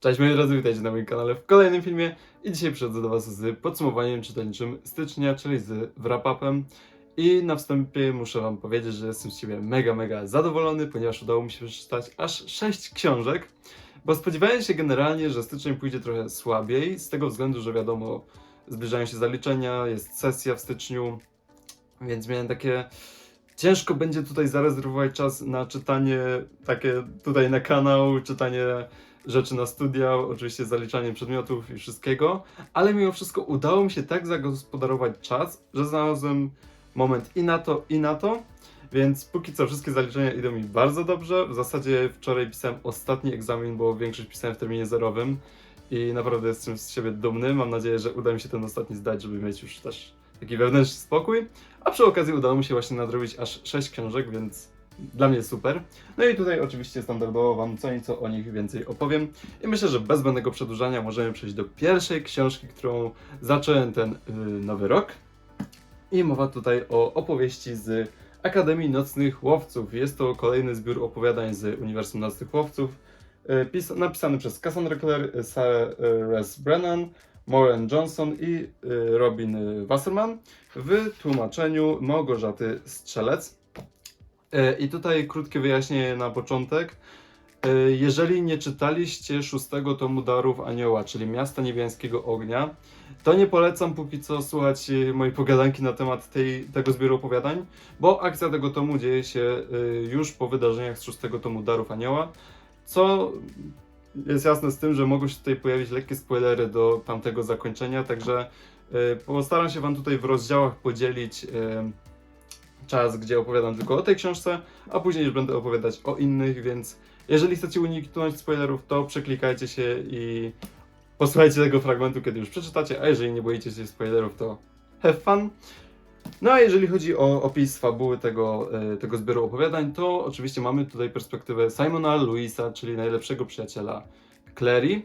Cześć moi drodzy, witajcie na moim kanale w kolejnym filmie i dzisiaj przychodzę do Was z podsumowaniem czytelniczym stycznia, czyli z wrap-upem i na wstępie muszę Wam powiedzieć, że jestem z siebie mega, mega zadowolony, ponieważ udało mi się przeczytać aż 6 książek, bo spodziewałem się generalnie, że styczeń pójdzie trochę słabiej, z tego względu, że wiadomo, zbliżają się zaliczenia, jest sesja w styczniu, więc miałem takie... Ciężko będzie tutaj zarezerwować czas na czytanie takie tutaj na kanał, czytanie rzeczy na studia, oczywiście zaliczanie przedmiotów i wszystkiego, ale mimo wszystko udało mi się tak zagospodarować czas, że znalazłem moment i na to, i na to, więc póki co wszystkie zaliczenia idą mi bardzo dobrze. W zasadzie wczoraj pisałem ostatni egzamin, bo większość pisałem w terminie zerowym i naprawdę jestem z siebie dumny. Mam nadzieję, że uda mi się ten ostatni zdać, żeby mieć już też taki wewnętrzny spokój. A przy okazji udało mi się właśnie nadrobić aż 6 książek, więc dla mnie super. No i tutaj oczywiście standardowo Wam co nieco o nich więcej opowiem. I myślę, że bez zbędnego przedłużania możemy przejść do pierwszej książki, którą zacząłem ten y, nowy rok. I mowa tutaj o opowieści z Akademii Nocnych Łowców. Jest to kolejny zbiór opowiadań z Uniwersum Nocnych Łowców, y, pis- napisany przez Cassandra Clare, Sarah Brennan, Maureen Johnson i y, Robin Wasserman w tłumaczeniu Małgorzaty Strzelec. E, I tutaj krótkie wyjaśnienie na początek. E, Jeżeli nie czytaliście szóstego tomu Darów Anioła, czyli Miasta Niebiańskiego Ognia, to nie polecam póki co słuchać e, mojej pogadanki na temat tej, tego zbioru opowiadań, bo akcja tego tomu dzieje się już po wydarzeniach z szóstego tomu Darów Anioła, co jest jasne z tym, że mogą się tutaj pojawić lekkie spoilery do tamtego zakończenia, także postaram się Wam tutaj w rozdziałach podzielić czas, gdzie opowiadam tylko o tej książce, a później już będę opowiadać o innych, więc jeżeli chcecie uniknąć spoilerów, to przeklikajcie się i posłuchajcie tego fragmentu, kiedy już przeczytacie, a jeżeli nie boicie się spoilerów, to have fun. No a jeżeli chodzi o opis fabuły tego, e, tego zbioru opowiadań, to oczywiście mamy tutaj perspektywę Simona Louisa, czyli najlepszego przyjaciela Clary,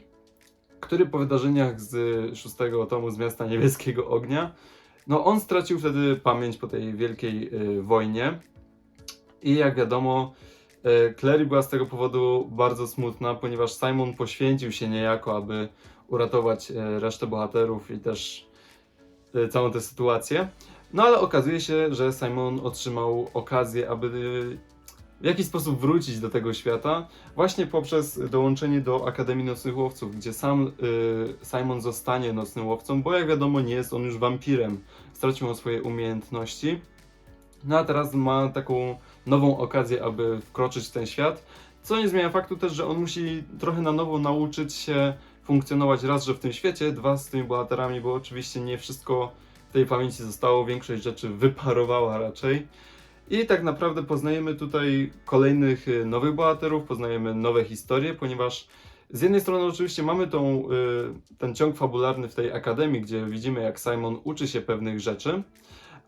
który po wydarzeniach z szóstego tomu z Miasta Niebieskiego Ognia no, on stracił wtedy pamięć po tej wielkiej y, wojnie. I jak wiadomo, y, Clary była z tego powodu bardzo smutna, ponieważ Simon poświęcił się niejako, aby uratować y, resztę bohaterów i też całą tę sytuację. No ale okazuje się, że Simon otrzymał okazję, aby w jakiś sposób wrócić do tego świata, właśnie poprzez dołączenie do Akademii Nocnych Łowców, gdzie sam y, Simon zostanie nocnym łowcą, bo jak wiadomo, nie jest on już wampirem. Stracił on swoje umiejętności. No a teraz ma taką nową okazję, aby wkroczyć w ten świat, co nie zmienia faktu też, że on musi trochę na nowo nauczyć się funkcjonować raz, że w tym świecie, dwa z tymi bohaterami, bo oczywiście nie wszystko tej pamięci zostało, większość rzeczy wyparowała raczej. I tak naprawdę poznajemy tutaj kolejnych y, nowych bohaterów, poznajemy nowe historie, ponieważ z jednej strony oczywiście mamy tą, y, ten ciąg fabularny w tej akademii, gdzie widzimy jak Simon uczy się pewnych rzeczy,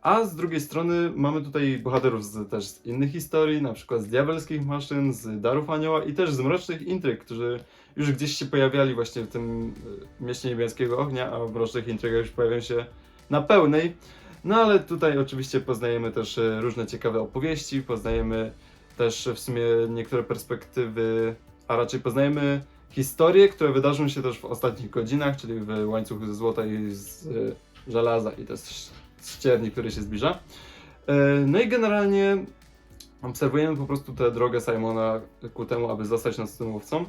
a z drugiej strony mamy tutaj bohaterów z, też z innych historii, na przykład z Diabelskich Maszyn, z Darów Anioła i też z Mrocznych Intryg, którzy już gdzieś się pojawiali właśnie w tym y, Mieście Niebieskiego Ognia, a w Mrocznych Intrygach już pojawią się na pełnej. No ale tutaj oczywiście poznajemy też e, różne ciekawe opowieści, poznajemy też w sumie niektóre perspektywy, a raczej poznajemy historie, które wydarzą się też w ostatnich godzinach, czyli w łańcuchu ze złota i z e, żelaza i też z cierni, który się zbliża. E, No i generalnie obserwujemy po prostu tę drogę Simona ku temu, aby zostać łowcą.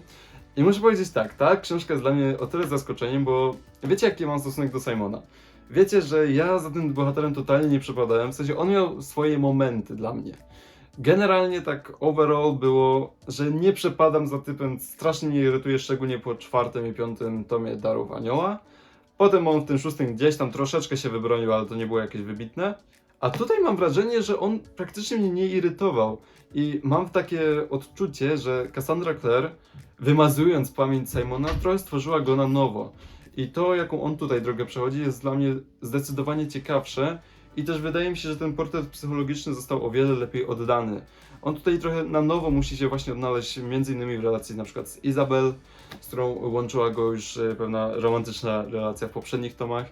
I muszę powiedzieć tak, ta książka jest dla mnie o tyle zaskoczeniem, bo wiecie jaki mam stosunek do Simona. Wiecie, że ja za tym bohaterem totalnie nie przepadałem, w sensie on miał swoje momenty dla mnie. Generalnie tak overall było, że nie przepadam za typem, strasznie mnie irytuje, szczególnie po czwartym i piątym tomie Darów Anioła. Potem on w tym szóstym gdzieś tam troszeczkę się wybronił, ale to nie było jakieś wybitne. A tutaj mam wrażenie, że on praktycznie mnie nie irytował. I mam takie odczucie, że Cassandra Clare, wymazując pamięć Simona, trochę stworzyła go na nowo. I to, jaką on tutaj drogę przechodzi, jest dla mnie zdecydowanie ciekawsze. I też wydaje mi się, że ten portret psychologiczny został o wiele lepiej oddany. On tutaj trochę na nowo musi się właśnie odnaleźć, między innymi w relacji na przykład z Izabel, z którą łączyła go już e, pewna romantyczna relacja w poprzednich tomach.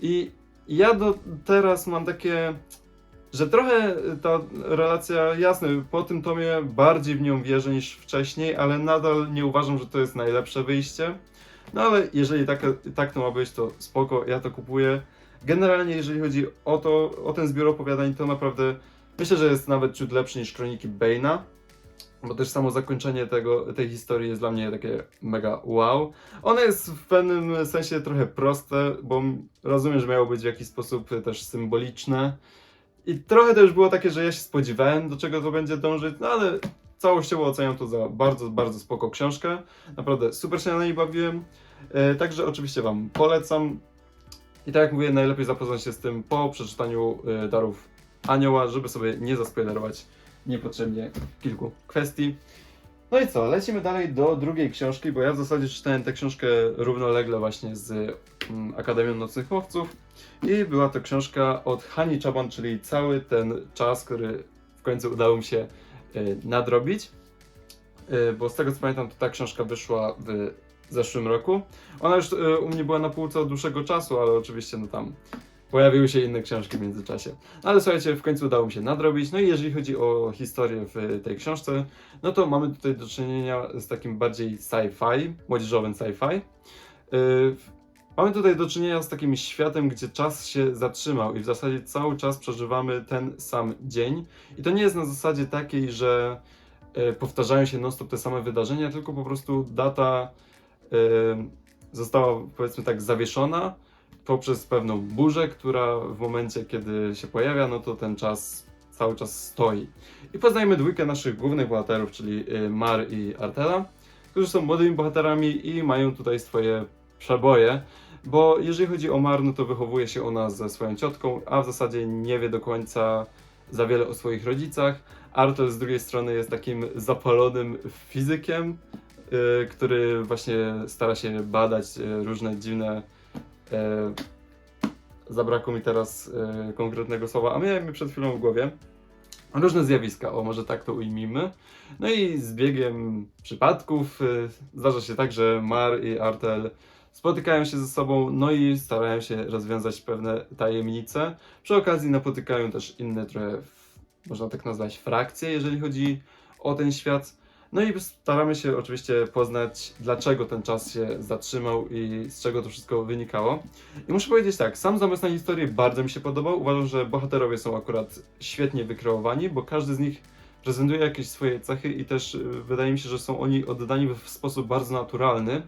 I ja do teraz mam takie że trochę ta relacja, jasne, po tym tomie bardziej w nią wierzę niż wcześniej, ale nadal nie uważam, że to jest najlepsze wyjście. No ale jeżeli tak, tak to ma być, to spoko, ja to kupuję. Generalnie jeżeli chodzi o to, o ten zbiór opowiadań, to naprawdę myślę, że jest nawet ciut lepszy niż Kroniki Bane'a, bo też samo zakończenie tego, tej historii jest dla mnie takie mega wow. Ono jest w pewnym sensie trochę proste, bo rozumiem, że miało być w jakiś sposób też symboliczne. I trochę to już było takie, że ja się spodziewałem, do czego to będzie dążyć, no ale całościowo oceniam to za bardzo, bardzo spoko książkę. Naprawdę super się na niej bawiłem. E, także oczywiście Wam polecam. I tak jak mówię, najlepiej zapoznać się z tym po przeczytaniu e, Darów Anioła, żeby sobie nie zaspoilerować niepotrzebnie kilku kwestii. No i co, lecimy dalej do drugiej książki, bo ja w zasadzie czytałem tę książkę równolegle właśnie z mm, Akademią Nocnych Łowców i była to książka od Hani Czaban, czyli cały ten czas, który w końcu udało mi się nadrobić, Y, bo z tego co pamiętam to ta książka wyszła w zeszłym roku. Ona już y, u mnie była na półce od dłuższego czasu, ale oczywiście no tam pojawiły się inne książki w międzyczasie. No ale słuchajcie, w końcu udało mi się nadrobić. No i jeżeli chodzi o historię w tej książce, no to mamy tutaj do czynienia z takim bardziej sci-fi, młodzieżowym sci-fi. Mamy tutaj do czynienia z takim światem, gdzie czas się zatrzymał i w zasadzie cały czas przeżywamy ten sam dzień. I to nie jest na zasadzie takiej, że e, powtarzają się non-stop te same wydarzenia, tylko po prostu data e, została powiedzmy tak zawieszona poprzez pewną burzę, która w momencie, kiedy się pojawia, no to ten czas cały czas stoi. I poznajemy dwójkę naszych głównych bohaterów, czyli e, Mar i Artela, którzy są młodymi bohaterami i mają tutaj swoje przeboje, bo jeżeli chodzi o Mar, no to wychowuje się ona ze swoją ciotką, a w zasadzie nie wie do końca za wiele o swoich rodzicach. Artel z drugiej strony jest takim zapalonym fizykiem, y, który właśnie stara się badać y, różne dziwne. y, zabrakło mi teraz y, konkretnego słowa, a miałem je przed chwilą w głowie. Różne zjawiska, o może tak to ujmijmy. No i z biegiem przypadków y, zdarza się tak, że Mar i Artel spotykają się ze sobą, no i starają się rozwiązać pewne tajemnice. Przy okazji napotykają też inne trochę, można tak nazwać, frakcje, jeżeli chodzi o ten świat. No i staramy się oczywiście poznać, dlaczego ten czas się zatrzymał i z czego to wszystko wynikało. I muszę powiedzieć tak, sam zamysł na historię bardzo mi się podobał. Uważam, że bohaterowie są akurat świetnie wykreowani, bo każdy z nich prezentuje jakieś swoje cechy i też y, wydaje mi się, że są oni oddani w sposób bardzo naturalny.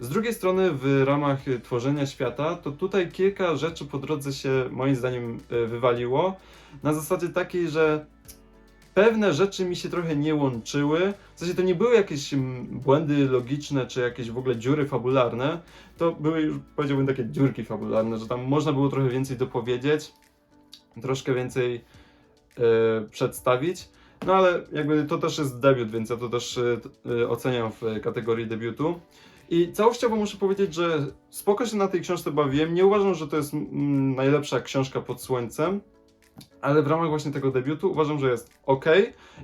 Z drugiej strony, w ramach tworzenia świata, to tutaj kilka rzeczy po drodze się moim zdaniem y, wywaliło. Na zasadzie takiej, że pewne rzeczy mi się trochę nie łączyły. W sensie to nie były jakieś mm, błędy logiczne, czy jakieś w ogóle dziury fabularne. To były już, powiedziałbym, takie dziurki fabularne, że tam można było trochę więcej dopowiedzieć, troszkę więcej e, przedstawić. No ale jakby to też jest debiut, więc ja to też e, e, oceniam w kategorii debiutu. I całościowo muszę powiedzieć, że spoko się na tej książce bawiłem. Nie uważam, że to jest mm, najlepsza książka pod słońcem, ale w ramach właśnie tego debiutu uważam, że jest ok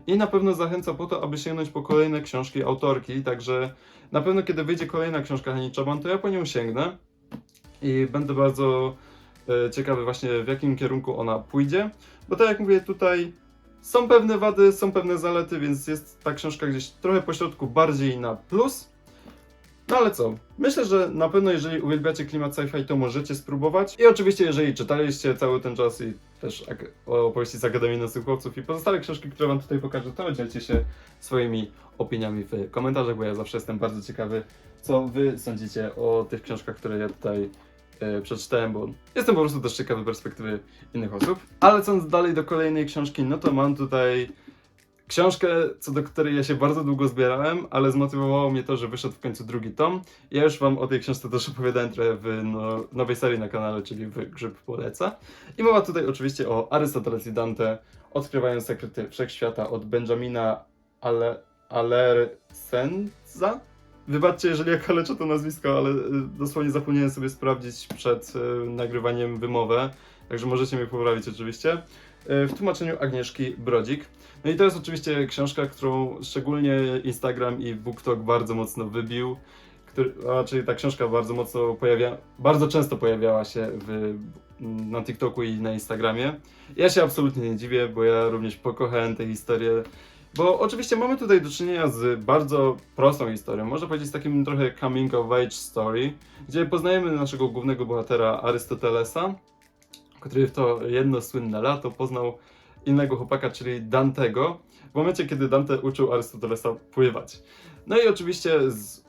i na pewno zachęca po to, aby sięgnąć po kolejne książki autorki. Także na pewno, kiedy wyjdzie kolejna książka Hani Czaban, to ja po nią sięgnę i będę bardzo e, ciekawy właśnie w jakim kierunku ona pójdzie. Bo tak jak mówię, tutaj są pewne wady, są pewne zalety, więc jest ta książka gdzieś trochę pośrodku bardziej na plus. No ale co? Myślę, że na pewno jeżeli uwielbiacie klimat sci-fi, to możecie spróbować. I oczywiście, jeżeli czytaliście cały ten czas i też opowieści z Akademii Nasłuchowców i pozostałe książki, które wam tutaj pokażę, to dzielcie się swoimi opiniami w komentarzach, bo ja zawsze jestem bardzo ciekawy, co wy sądzicie o tych książkach, które ja tutaj e, przeczytałem, bo jestem po prostu też ciekawy perspektywy innych osób. Ale co dalej do kolejnej książki, no to mam tutaj książkę, co do której ja się bardzo długo zbierałem, ale zmotywowało mnie to, że wyszedł w końcu drugi tom. Ja już wam o tej książce też opowiadałem trochę w no, nowej serii na kanale, czyli w Grzyb Poleca. I mowa tutaj oczywiście o Arystoteles i Dante, odkrywają sekrety wszechświata od Benjamina Ale... Alersenza? Wybaczcie, jeżeli ja kaleczę to nazwisko, ale y, dosłownie zapomniałem sobie sprawdzić przed y, nagrywaniem wymowę, także możecie mnie poprawić oczywiście. Y, W tłumaczeniu Agnieszki Brodzik. No i to jest oczywiście książka, którą szczególnie Instagram i BookTok bardzo mocno wybił, który, raczej ta książka bardzo mocno pojawia, bardzo często pojawiała się w, na TikToku i na Instagramie. Ja się absolutnie nie dziwię, bo ja również pokochałem tę historię. Bo oczywiście mamy tutaj do czynienia z bardzo prostą historią, można powiedzieć z takim trochę coming of age story, gdzie poznajemy naszego głównego bohatera Arystotelesa, który w to jedno słynne lato poznał innego chłopaka, czyli Dantego, w momencie, kiedy Dante uczył Arystotelesa pływać. No i oczywiście z,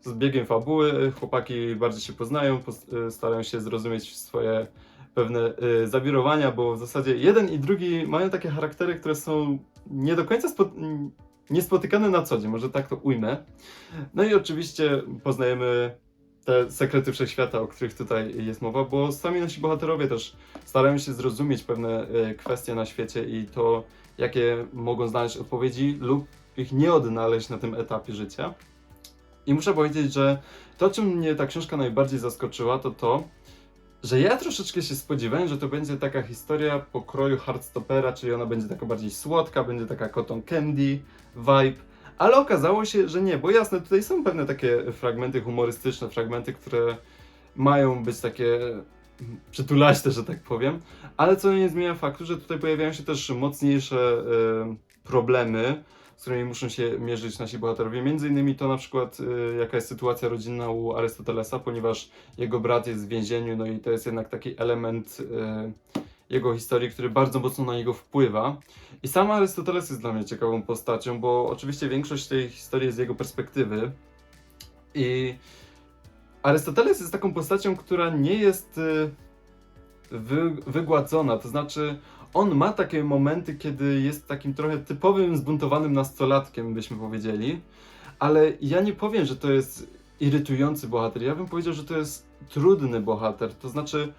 z biegiem fabuły chłopaki bardziej się poznają, y, starają się zrozumieć swoje pewne y, zawirowania, bo w zasadzie jeden i drugi mają takie charaktery, które są nie do końca spo- niespotykane na co dzień, może tak to ujmę. No i oczywiście poznajemy te sekrety wszechświata, o których tutaj jest mowa, bo sami nasi bohaterowie też starają się zrozumieć pewne y, kwestie na świecie i to, jakie mogą znaleźć odpowiedzi lub ich nie odnaleźć na tym etapie życia. I muszę powiedzieć, że to, czym mnie ta książka najbardziej zaskoczyła, to to, że ja troszeczkę się spodziewałem, że to będzie taka historia pokroju Heartstopera, czyli ona będzie taka bardziej słodka, będzie taka cotton candy vibe, ale okazało się, że nie, bo jasne, tutaj są pewne takie fragmenty humorystyczne, fragmenty, które mają być takie przytulaśne, że tak powiem, ale co nie zmienia faktu, że tutaj pojawiają się też mocniejsze e, problemy, z którymi muszą się mierzyć nasi bohaterowie. Między innymi to na przykład e, jaka jest sytuacja rodzinna u Arystotelesa, ponieważ jego brat jest w więzieniu, no i to jest jednak taki element e, jego historii, który bardzo mocno na niego wpływa. I sam Arystoteles jest dla mnie ciekawą postacią, bo oczywiście większość tej historii jest z jego perspektywy. I Arystoteles jest taką postacią, która nie jest y, wy, wygładzona, to znaczy on ma takie momenty, kiedy jest takim trochę typowym, zbuntowanym nastolatkiem, byśmy powiedzieli, ale ja nie powiem, że to jest irytujący bohater, ja bym powiedział, że to jest trudny bohater, to znaczy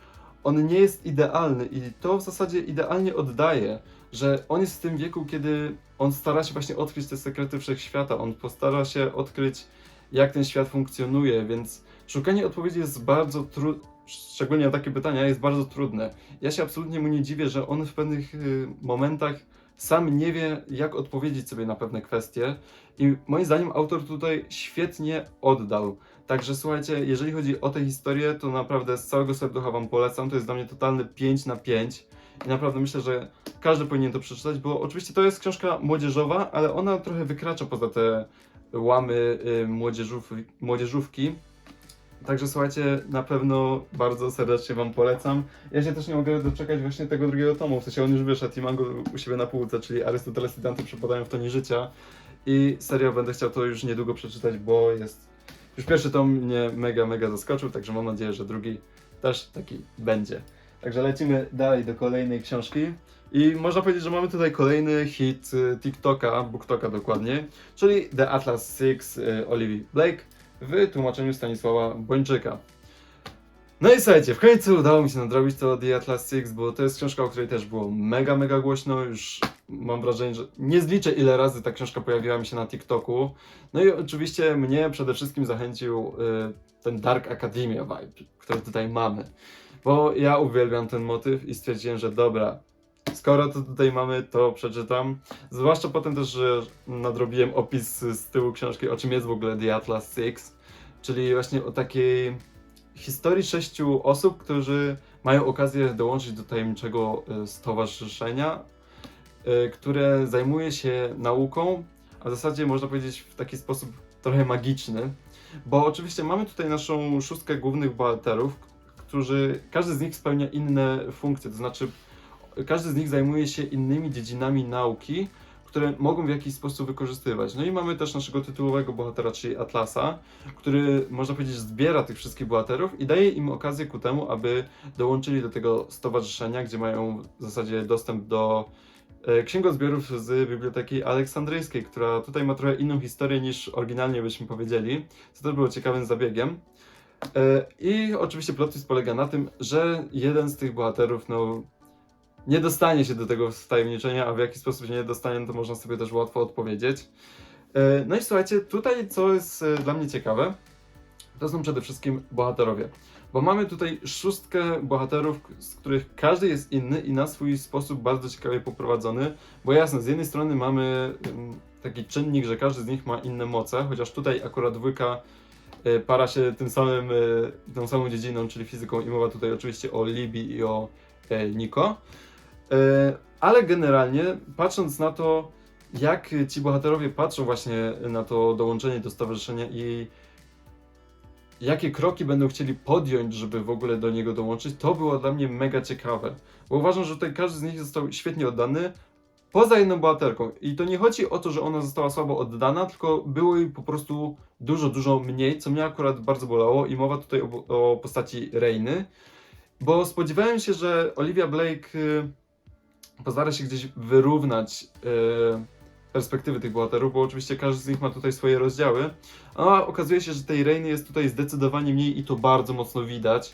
on nie jest idealny i to w zasadzie idealnie oddaje, że on jest w tym wieku, kiedy on stara się właśnie odkryć te sekrety wszechświata, on postara się odkryć, jak ten świat funkcjonuje, więc szukanie odpowiedzi jest bardzo trudne, szczególnie na takie pytania, jest bardzo trudne. Ja się absolutnie mu nie dziwię, że on w pewnych y, momentach sam nie wie, jak odpowiedzieć sobie na pewne kwestie i moim zdaniem autor tutaj świetnie oddał. Także słuchajcie, jeżeli chodzi o tę historię, to naprawdę z całego serducha Wam polecam. To jest dla mnie totalny 5 na 5 i naprawdę myślę, że każdy powinien to przeczytać, bo oczywiście to jest książka młodzieżowa, ale ona trochę wykracza poza te łamy y, młodzieżów, młodzieżówki. Także słuchajcie, na pewno bardzo serdecznie Wam polecam. Ja się też nie mogę doczekać właśnie tego drugiego tomu, w sensie on już wyszedł i mam go u siebie na półce, czyli Arystoteles i Dante przepadają w tonie życia. I serio będę chciał to już niedługo przeczytać, bo jest... Już pierwszy tom mnie mega, mega zaskoczył, także mam nadzieję, że drugi też taki będzie. Także lecimy dalej do kolejnej książki. I można powiedzieć, że mamy tutaj kolejny hit y, TikToka, BookToka dokładnie, czyli The Atlas Six y, Olivia Blake w tłumaczeniu Stanisława Bończyka. No i słuchajcie, w końcu udało mi się nadrobić to The Atlas Six, bo to jest książka, o której też było mega, mega głośno. Już mam wrażenie, że nie zliczę ile razy ta książka pojawiła mi się na TikToku. No i oczywiście mnie przede wszystkim zachęcił y, ten Dark Academia vibe, który tutaj mamy. Bo ja uwielbiam ten motyw i stwierdziłem, że dobra, skoro to tutaj mamy, to przeczytam. Zwłaszcza potem też, że nadrobiłem opis z tyłu książki, o czym jest w ogóle The Atlas Six, czyli właśnie o takiej historii sześciu osób, którzy mają okazję dołączyć do tajemniczego y, stowarzyszenia, które zajmuje się nauką, a w zasadzie można powiedzieć w taki sposób trochę magiczny, bo oczywiście mamy tutaj naszą szóstkę głównych bohaterów, którzy, każdy z nich spełnia inne funkcje, to znaczy każdy z nich zajmuje się innymi dziedzinami nauki, które mogą w jakiś sposób wykorzystywać. No i mamy też naszego tytułowego bohatera, czyli Atlasa, który można powiedzieć zbiera tych wszystkich bohaterów i daje im okazję ku temu, aby dołączyli do tego stowarzyszenia, gdzie mają w zasadzie dostęp do księgozbiorów z Biblioteki Aleksandryjskiej, która tutaj ma trochę inną historię niż oryginalnie byśmy powiedzieli, co też było ciekawym zabiegiem. E, I oczywiście plot twist polega na tym, że jeden z tych bohaterów, no, nie dostanie się do tego wtajemniczenia, a w jaki sposób się nie dostanie, no to można sobie też łatwo odpowiedzieć. E, No i słuchajcie, tutaj co jest e, dla mnie ciekawe, to są przede wszystkim bohaterowie. Bo mamy tutaj szóstkę bohaterów, z których każdy jest inny i na swój sposób bardzo ciekawie poprowadzony. Bo jasne, z jednej strony mamy taki czynnik, że każdy z nich ma inne moce, chociaż tutaj akurat dwójka e, para się tym samym, e, tą samą dziedziną, czyli fizyką i mowa tutaj oczywiście o Libii i o e, Niko. Ale generalnie, patrząc na to, jak ci bohaterowie patrzą właśnie na to dołączenie do stowarzyszenia i jakie kroki będą chcieli podjąć, żeby w ogóle do niego dołączyć, to było dla mnie mega ciekawe. Bo uważam, że tutaj każdy z nich został świetnie oddany, poza jedną bohaterką. I to nie chodzi o to, że ona została słabo oddana, tylko było jej po prostu dużo, dużo mniej, co mnie akurat bardzo bolało. I mowa tutaj o, o postaci Reiny, bo spodziewałem się, że Olivia Blake y, postara się gdzieś wyrównać y, perspektywy tych bohaterów, bo oczywiście każdy z nich ma tutaj swoje rozdziały. A okazuje się, że tej Reiny jest tutaj zdecydowanie mniej i to bardzo mocno widać.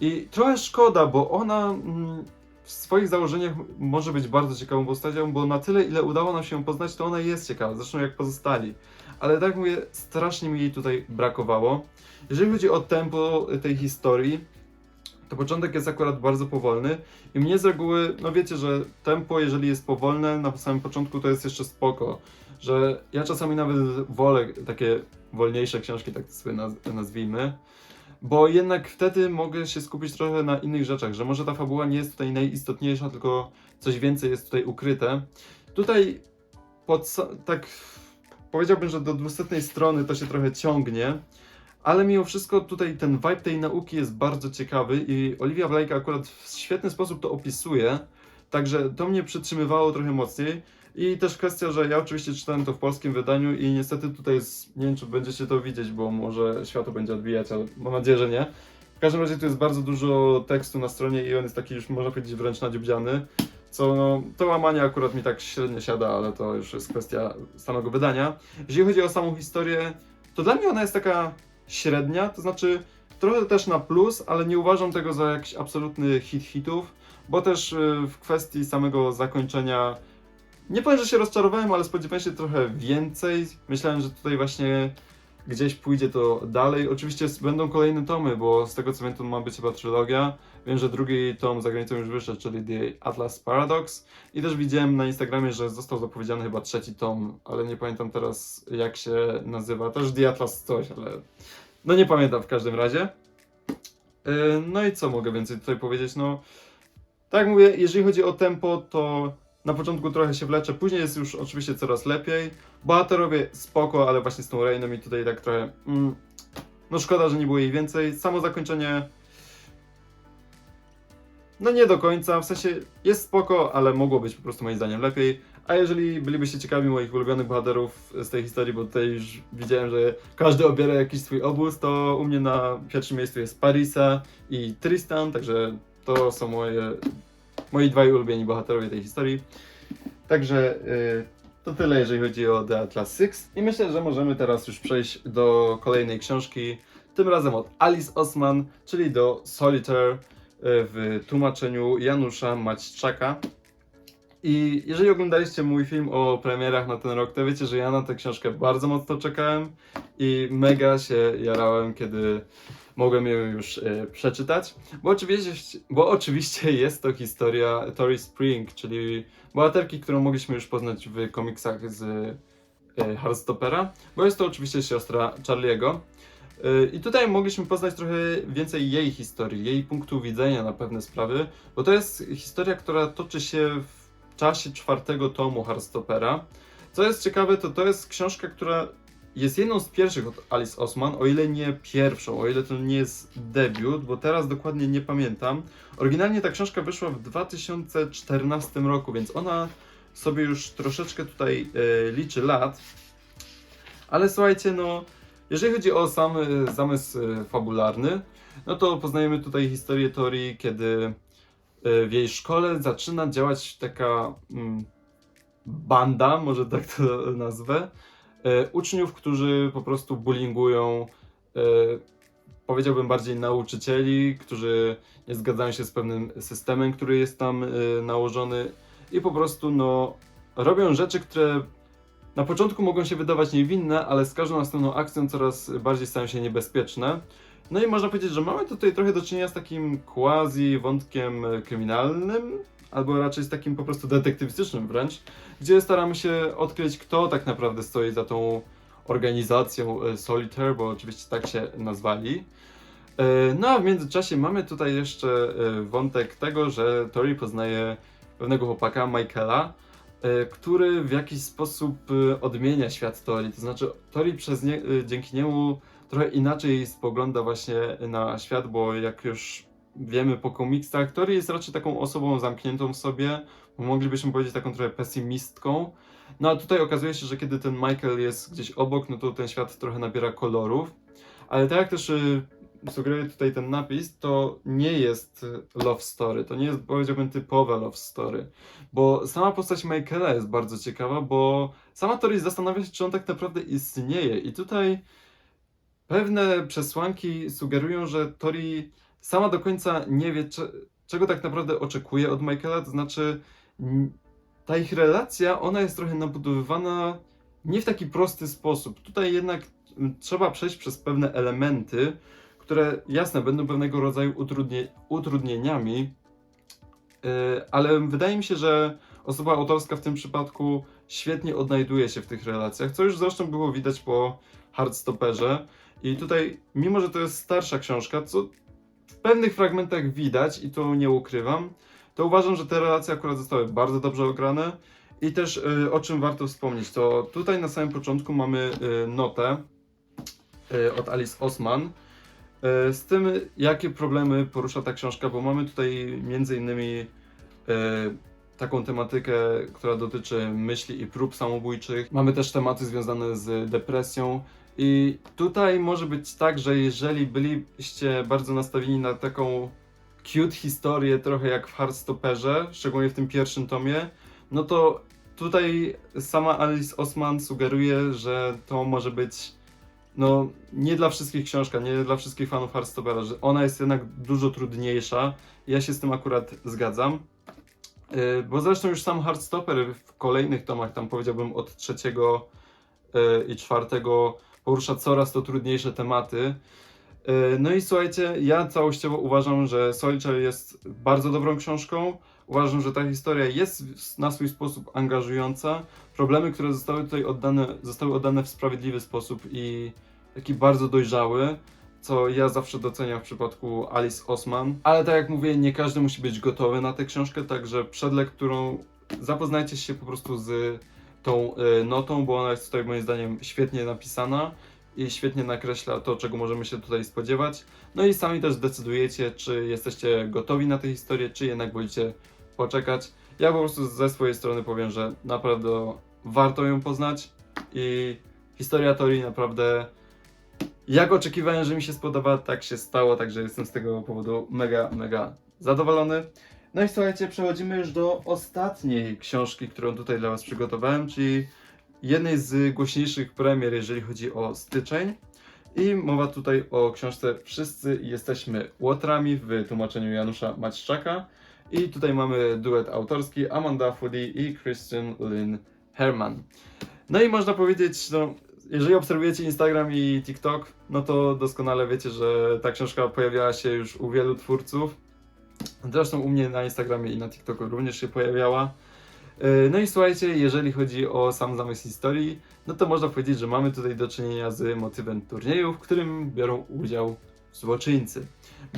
I trochę szkoda, bo ona mm, w swoich założeniach może być bardzo ciekawą postacią, bo na tyle, ile udało nam się ją poznać, to ona jest ciekawa, zresztą jak pozostali. Ale tak mówię, strasznie mi jej tutaj brakowało. Jeżeli chodzi o tempo tej historii, to początek jest akurat bardzo powolny i mnie z reguły, no wiecie, że tempo, jeżeli jest powolne na samym początku, to jest jeszcze spoko. Że ja czasami nawet wolę takie wolniejsze książki, tak sobie naz- nazwijmy, bo jednak wtedy mogę się skupić trochę na innych rzeczach, że może ta fabuła nie jest tutaj najistotniejsza, tylko coś więcej jest tutaj ukryte. Tutaj pod, tak powiedziałbym, że do 200 strony to się trochę ciągnie, ale mimo wszystko tutaj ten vibe tej nauki jest bardzo ciekawy i Olivia Blake akurat w świetny sposób to opisuje, także to mnie przytrzymywało trochę mocniej. I też kwestia, że ja oczywiście czytałem to w polskim wydaniu i niestety tutaj jest, nie wiem czy będziecie to widzieć, bo może światło będzie odbijać, ale mam nadzieję, że nie. W każdym razie tu jest bardzo dużo tekstu na stronie i on jest taki już można powiedzieć wręcz nadziubdziany, co no, to łamanie akurat mi tak średnio siada, ale to już jest kwestia samego wydania. Jeżeli chodzi o samą historię, to dla mnie ona jest taka średnia, to znaczy trochę też na plus, ale nie uważam tego za jakiś absolutny hit hitów, bo też y, w kwestii samego zakończenia nie powiem, że się rozczarowałem, ale spodziewałem się trochę więcej. Myślałem, że tutaj właśnie gdzieś pójdzie to dalej. Oczywiście będą kolejne tomy, bo z tego co wiem, to ma być chyba trylogia. Wiem, że drugi tom za granicą już wyszedł, czyli The Atlas Paradox. I też widziałem na Instagramie, że został zapowiedziany chyba trzeci tom, ale nie pamiętam teraz jak się nazywa. Też The Atlas coś, ale no nie pamiętam w każdym razie. Yy, No i co mogę więcej tutaj powiedzieć? No, tak jak mówię, jeżeli chodzi o tempo, to na początku trochę się wlecze, później jest już oczywiście coraz lepiej. Bohaterowie spoko, ale właśnie z tą Rainą i tutaj tak trochę. Mm, no szkoda, że nie było jej więcej. Samo zakończenie. No nie do końca, w sensie jest spoko, ale mogło być po prostu moim zdaniem lepiej. A jeżeli bylibyście ciekawi moich ulubionych bohaterów z tej historii, bo tutaj już widziałem, że każdy obiera jakiś swój obóz, to u mnie na pierwszym miejscu jest Parisa i Tristan, także to są moje, moi dwaj ulubieni bohaterowie tej historii. Także y, to tyle, jeżeli chodzi o The Atlas Six. I myślę, że możemy teraz już przejść do kolejnej książki, tym razem od Alice Osman, czyli do Solitaire y, w tłumaczeniu Janusza Maćczaka. I jeżeli oglądaliście mój film o premierach na ten rok, to wiecie, że ja na tę książkę bardzo mocno czekałem i mega się jarałem, kiedy mogłem ją już e, przeczytać. Bo oczywiście, bo oczywiście jest to historia Tori Spring, czyli bohaterki, którą mogliśmy już poznać w komiksach z e, Heartstopera, bo jest to oczywiście siostra Charlie'ego. E, I tutaj mogliśmy poznać trochę więcej jej historii, jej punktu widzenia na pewne sprawy, bo to jest historia, która toczy się w czasie czwartego tomu Heartstopera. Co jest ciekawe, to to jest książka, która jest jedną z pierwszych od Alice Osman, o ile nie pierwszą, o ile to nie jest debiut, bo teraz dokładnie nie pamiętam. Oryginalnie ta książka wyszła w 2014 roku, więc ona sobie już troszeczkę tutaj e, liczy lat. Ale słuchajcie, no, jeżeli chodzi o sam e, zamysł e, fabularny, no to poznajemy tutaj historię Tori, kiedy w jej szkole zaczyna działać taka mm, banda, może tak to nazwę, e, uczniów, którzy po prostu bullyingują, e, powiedziałbym bardziej nauczycieli, którzy nie zgadzają się z pewnym systemem, który jest tam nałożony i po prostu no, robią rzeczy, które na początku mogą się wydawać niewinne, ale z każdą następną akcją coraz bardziej stają się niebezpieczne. No i można powiedzieć, że mamy tutaj trochę do czynienia z takim quasi wątkiem kryminalnym, albo raczej z takim po prostu detektywistycznym wręcz, gdzie staramy się odkryć, kto tak naprawdę stoi za tą organizacją e, Solitaire, bo oczywiście tak się nazwali. E, No a w międzyczasie mamy tutaj jeszcze e, wątek tego, że Tori poznaje pewnego chłopaka, Michaela, który w jakiś sposób odmienia świat Tori. To znaczy Tori przez nie, dzięki niemu trochę inaczej spogląda właśnie na świat, bo jak już wiemy po komiksach, Tori jest raczej taką osobą zamkniętą w sobie, moglibyśmy powiedzieć taką trochę pesymistką. No a tutaj okazuje się, że kiedy ten Michael jest gdzieś obok, no to ten świat trochę nabiera kolorów. Ale tak jak też y, sugeruje tutaj ten napis, to nie jest love story, to nie jest powiedziałbym typowe love story, bo sama postać Michaela jest bardzo ciekawa, bo sama Tori zastanawia się, czy on tak naprawdę istnieje i tutaj pewne przesłanki sugerują, że Tori sama do końca nie wie, cze- czego tak naprawdę oczekuje od Michaela, to znaczy ta ich relacja, ona jest trochę nabudowywana nie w taki prosty sposób. Tutaj jednak trzeba przejść przez pewne elementy, które jasne będą pewnego rodzaju utrudnie, utrudnieniami, yy, ale wydaje mi się, że osoba autorska w tym przypadku świetnie odnajduje się w tych relacjach, co już zresztą było widać po Hardstopperze. I tutaj, mimo że to jest starsza książka, co w pewnych fragmentach widać i to nie ukrywam, to uważam, że te relacje akurat zostały bardzo dobrze ograne. I też y, o czym warto wspomnieć, to tutaj na samym początku mamy y, notę y, od Alice Osman z tym, jakie problemy porusza ta książka, bo mamy tutaj między innymi taką tematykę, która dotyczy myśli i prób samobójczych. Mamy też tematy związane z depresją. I tutaj może być tak, że jeżeli byliście bardzo nastawieni na taką cute historię, trochę jak w Hardstopperze, szczególnie w tym pierwszym tomie, no to tutaj sama Alice Osman sugeruje, że to może być no nie dla wszystkich książka, nie dla wszystkich fanów Hardstoppera, że ona jest jednak dużo trudniejsza. Ja się z tym akurat zgadzam. Yy, Bo zresztą już sam Hardstopper w kolejnych tomach, tam powiedziałbym od trzeciego yy, i czwartego, porusza coraz to trudniejsze tematy. Yy, No i słuchajcie, ja całościowo uważam, że Solitaire jest bardzo dobrą książką. Uważam, że ta historia jest na swój sposób angażująca. Problemy, które zostały tutaj oddane, zostały oddane w sprawiedliwy sposób i taki bardzo dojrzały, co ja zawsze doceniam w przypadku Alice Osman. Ale tak jak mówię, nie każdy musi być gotowy na tę książkę, także przed lekturą zapoznajcie się po prostu z tą y, notą, bo ona jest tutaj moim zdaniem świetnie napisana i świetnie nakreśla to, czego możemy się tutaj spodziewać. No i sami też decydujecie, czy jesteście gotowi na tę historię, czy jednak wolicie poczekać. Ja po prostu ze swojej strony powiem, że naprawdę warto ją poznać i historia Tori naprawdę jak oczekiwałem, że mi się spodoba, tak się stało, także jestem z tego powodu mega, mega zadowolony. No i słuchajcie, przechodzimy już do ostatniej książki, którą tutaj dla Was przygotowałem, czyli jednej z głośniejszych premier, jeżeli chodzi o styczeń. I mowa tutaj o książce Wszyscy jesteśmy łotrami w tłumaczeniu Janusza Maćczaka. I tutaj mamy duet autorski Amanda Foody i Christian Lynn Herman. No i można powiedzieć, no, jeżeli obserwujecie Instagram i TikTok, no to doskonale wiecie, że ta książka pojawiała się już u wielu twórców. Zresztą u mnie na Instagramie i na TikToku również się pojawiała. Yy, No i słuchajcie, jeżeli chodzi o sam zamysł historii, no to można powiedzieć, że mamy tutaj do czynienia z motywem turnieju, w którym biorą udział złoczyńcy.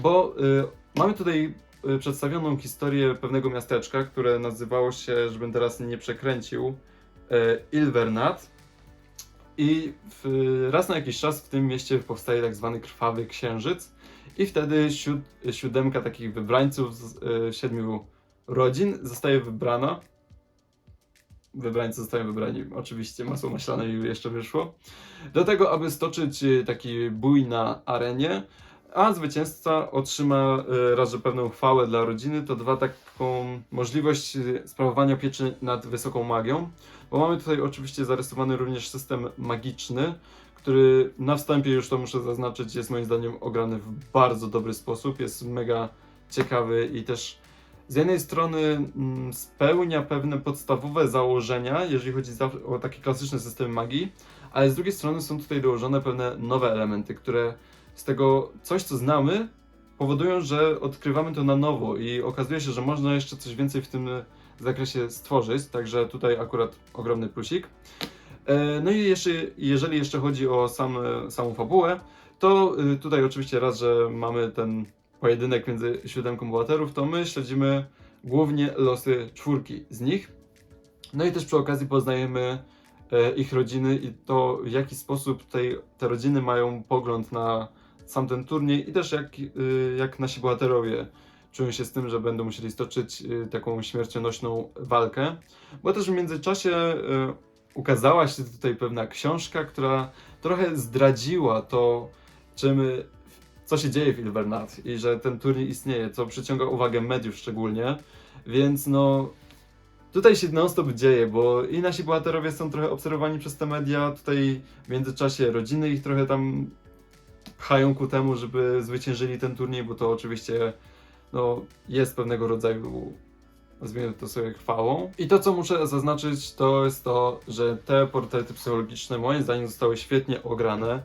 Bo y, mamy tutaj y, przedstawioną historię pewnego miasteczka, które nazywało się, żebym teraz nie przekręcił, Ilvernat. I w, raz na jakiś czas w tym mieście powstaje tak zwany krwawy księżyc i wtedy siód, siódemka takich wybrańców z y, siedmiu rodzin zostaje wybrana. Wybrańcy zostają wybrani, oczywiście masło maślane jeszcze wyszło. Do tego, aby stoczyć y, taki bój na arenie, a zwycięzca otrzyma y, raz, że pewną chwałę dla rodziny, to dwa taką możliwość sprawowania pieczy nad wysoką magią, bo mamy tutaj oczywiście zarysowany również system magiczny, który na wstępie już to muszę zaznaczyć, jest moim zdaniem ograny w bardzo dobry sposób, jest mega ciekawy i też z jednej strony mm, spełnia pewne podstawowe założenia, jeżeli chodzi o taki klasyczny system magii, ale z drugiej strony są tutaj dołożone pewne nowe elementy, które z tego coś, co znamy, powodują, że odkrywamy to na nowo i okazuje się, że można jeszcze coś więcej w tym zakresie stworzyć, także tutaj akurat ogromny plusik. E, No i jeszcze, jeżeli jeszcze chodzi o sam, samą fabułę, to y, tutaj oczywiście raz, że mamy ten pojedynek między siódemką bohaterów, to my śledzimy głównie losy czwórki z nich. No i też przy okazji poznajemy e, ich rodziny i to w jaki sposób tutaj te rodziny mają pogląd na sam ten turniej i też jak, y, jak nasi bohaterowie czują się z tym, że będą musieli stoczyć y, taką śmiercionośną walkę. Bo też w międzyczasie ukazała się tutaj pewna książka, która trochę zdradziła to, czym, co się dzieje w Ilvernat i że ten turniej istnieje, co przyciąga uwagę mediów szczególnie. Więc no, tutaj się non-stop dzieje, bo i nasi bohaterowie są trochę obserwowani przez te media, tutaj w międzyczasie rodziny ich trochę tam pchają ku temu, żeby zwyciężyli ten turniej, bo to oczywiście no, jest pewnego rodzaju nazwijmy to sobie chwałą. I to, co muszę zaznaczyć, to jest to, że te portrety psychologiczne moim zdaniem zostały świetnie ograne,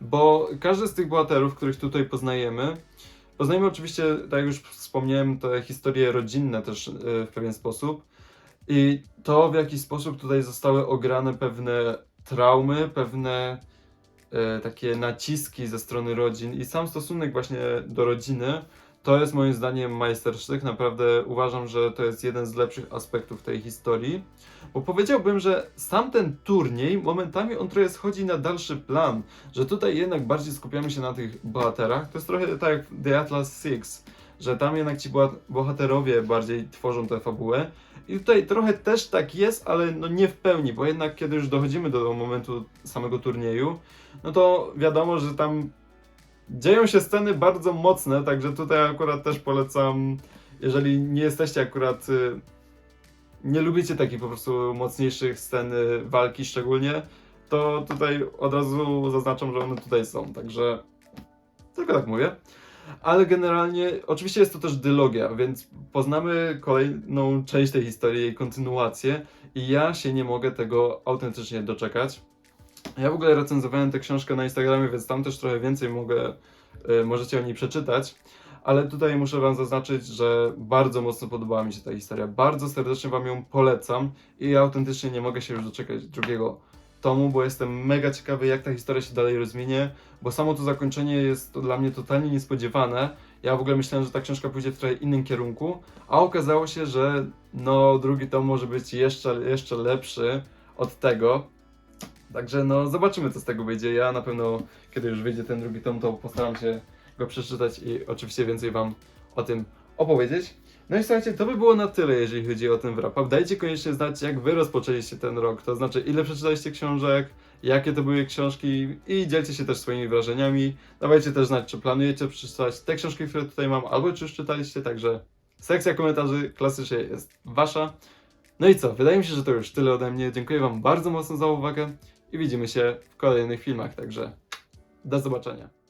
bo każdy z tych bohaterów, których tutaj poznajemy, poznajemy oczywiście, tak jak już wspomniałem, te historie rodzinne też e, w pewien sposób i to, w jaki sposób tutaj zostały ograne pewne traumy, pewne e, takie naciski ze strony rodzin i sam stosunek właśnie do rodziny, to jest moim zdaniem majstersztyk. Naprawdę uważam, że to jest jeden z lepszych aspektów tej historii. Bo powiedziałbym, że sam ten turniej momentami on trochę schodzi na dalszy plan. Że tutaj jednak bardziej skupiamy się na tych bohaterach. To jest trochę tak jak The Atlas Six, że tam jednak ci boha- bohaterowie bardziej tworzą tę fabułę. I tutaj trochę też tak jest, ale no nie w pełni, bo jednak kiedy już dochodzimy do momentu samego turnieju, no to wiadomo, że tam dzieją się sceny bardzo mocne, także tutaj akurat też polecam, jeżeli nie jesteście akurat, y, nie lubicie takich po prostu mocniejszych scen y, walki szczególnie, to tutaj od razu zaznaczam, że one tutaj są, także tylko tak mówię. Ale generalnie, oczywiście jest to też dylogia, więc poznamy kolejną część tej historii, jej kontynuację i ja się nie mogę tego autentycznie doczekać. Ja w ogóle recenzowałem tę książkę na Instagramie, więc tam też trochę więcej mogę, y, możecie o niej przeczytać. Ale tutaj muszę Wam zaznaczyć, że bardzo mocno podobała mi się ta historia. Bardzo serdecznie Wam ją polecam i ja autentycznie nie mogę się już doczekać drugiego tomu, bo jestem mega ciekawy, jak ta historia się dalej rozwinie, bo samo to zakończenie jest dla mnie totalnie niespodziewane. Ja w ogóle myślałem, że ta książka pójdzie w trochę innym kierunku, a okazało się, że no drugi tom może być jeszcze, jeszcze lepszy od tego. Także no zobaczymy co z tego wyjdzie. Ja na pewno kiedy już wyjdzie ten drugi tom, to postaram się go przeczytać i oczywiście więcej wam o tym opowiedzieć. No i słuchajcie, to by było na tyle, jeżeli chodzi o ten wrap-up. Dajcie koniecznie znać, jak wy rozpoczęliście ten rok, to znaczy ile przeczytaliście książek, jakie to były książki i dzielcie się też swoimi wrażeniami. Dawajcie też znać, czy planujecie przeczytać te książki, które tutaj mam, albo czy już czytaliście, także sekcja komentarzy klasycznie jest wasza. No i co, wydaje mi się, że to już tyle ode mnie. Dziękuję wam bardzo mocno za uwagę i widzimy się w kolejnych filmach, także do zobaczenia.